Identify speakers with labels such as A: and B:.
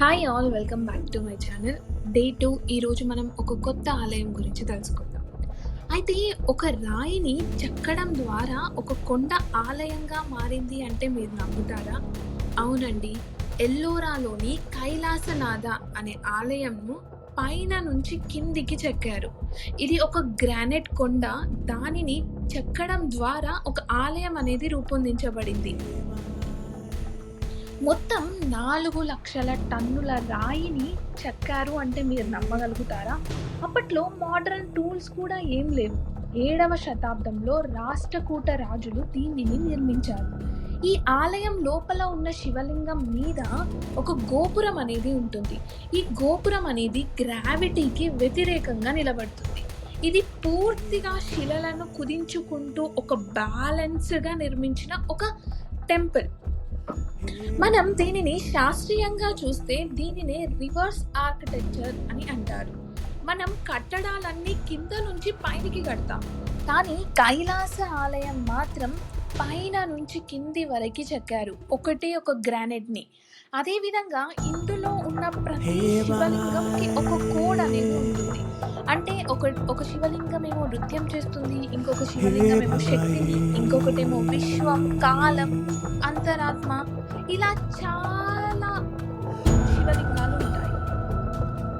A: Hi all welcome back to my channel day two ఈరోజు మనం ఒక కొత్త ఆలయం గురించి తెలుసుకుందాం. అయితే ఒక రాయిని చెక్కడం ద్వారా ఒక కొండ ఆలయంగా మారింది అంటే మీరు నమ్ముతారా? అవునండి ఎల్లోరాలోని కైలాసనాథ అనే ఆలయంను పైన నుంచి కిందికి చెక్కారు. ఇది ఒక గ్రానైట్ కొండ దానిని చెక్కడం ద్వారా ఒక ఆలయం అనేది రూపొందించబడింది. మొత్తం నాలుగు లక్షల టన్నుల రాయిని చెక్కారు అంటే మీరు నమ్మగలుగుతారా? అప్పట్లో మోడర్న్ టూల్స్ కూడా ఏం లేవు. ఏడవ శతాబ్దంలో రాష్ట్రకూట రాజులు దీనిని నిర్మించారు. ఈ ఆలయం లోపల ఉన్న శివలింగం మీద ఒక గోపురం అనేది ఉంటుంది. ఈ గోపురం అనేది గ్రావిటీకి వ్యతిరేకంగా నిలబడుతుంది. ఇది పూర్తిగా శిలలను కుదించుకుంటూ ఒక బ్యాలెన్స్గా నిర్మించిన ఒక టెంపుల్ మనం దీనిని శాస్త్రీయంగా చూస్తే దీనినే రివర్స్ ఆర్కిటెక్చర్ అని అంటారు. మనం కట్టడాలన్నీ కింద నుంచి పైనకి కడతాం. కానీ కైలాస ఆలయం మాత్రం పైన నుంచి కింది వరకు చెక్కారు. ఒకటే ఒక గ్రానైట్ని. అదేవిధంగా ఇందులో ఉన్న ప్రతి శివలింగంకి ఒక కోడ్ అనేది ఉంటుంది. అంటే ఒక ఒక శివలింగం ఏమో నృత్యం చేస్తుంది ఇంకొక శివలింగం ఏమో శక్తిని ఇంకొకటేమో విశ్వం కాలం అంతరాత్మ तिला छान